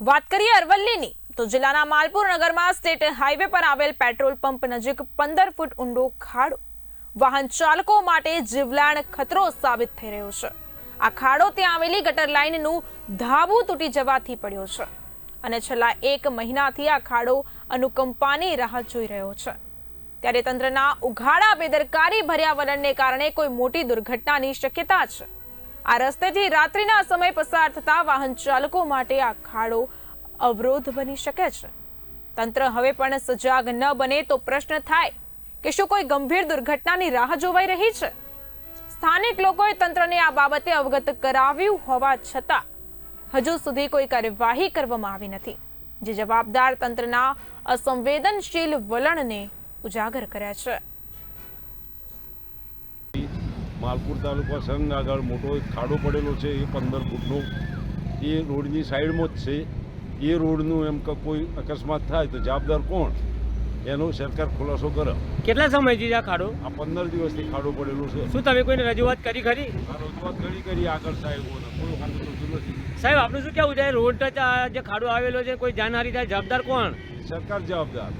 વાત કરીએ અરવલ્લીની, તો જિલ્લાના માલપુર નગરમાં સ્ટેટ હાઈવે પર આવેલ પેટ્રોલ પંપ નજીક પંદર ફૂટ ઊંડો ખાડો વાહન ચાલકો માટે જીવલાણ ખતરો સાબિત થઈ રહ્યો છે. આ ખાડો ત્યાં આવેલી ગટર લાઇનનું ધાબું તૂટી જવાથી પડ્યો છે અને છેલ્લા એક મહિનાથી આ ખાડો અનુકંપાની રાહ જોઈ રહ્યો છે. ત્યારે તંત્રના ઉઘાડા બેદરકારી ભર્યા વલણને કારણે કોઈ મોટી દુર્ઘટનાની શક્યતા છે. આ રસ્તેથી રાત્રિના સમય પસાર થતા વાહન ચાલકો માટે આ ખાડો અવરોધ બની શકે છે. તંત્ર હવે પણ સજાગ ન બને તો પ્રશ્ન થાય કે શું કોઈ ગંભીર દુર્ઘટનાની રાહ જોવાઈ રહી છે? સ્થાનિક લોકોએ તંત્રને આ બાબતે અવગત કરાવ્યું હોવા છતાં હજુ સુધી કોઈ કાર્યવાહી કરવામાં આવી નથી, જે જવાબદાર તંત્રના અસંવેદનશીલ વલણને ઉજાગર કર્યા છે. માલપુર તાલુકા સંઘ આગળ મોટો એક ખાડો પડેલો છે એ પંદર ફૂટનો. એ રોડની સાઈડમાં જ છે. એ રોડનું એમ કે કોઈ અકસ્માત થાય તો જવાબદાર કોણ? એનો સરકાર ખુલાસો કરે. કેટલા સમયથી આ ખાડો? આ પંદર દિવસથી ખાડો પડેલો છે. શું તમે કોઈને રજૂઆત કરી ખરી? રજૂઆત કરી કરી આગળ સાહેબ કોઈ નથી. સાહેબ આપણું શું કેવું છે? રોડ જે ખાડો આવેલો છે કોઈ જાનહારી થાય જવાબદાર કોણ? સરકાર જવાબદાર.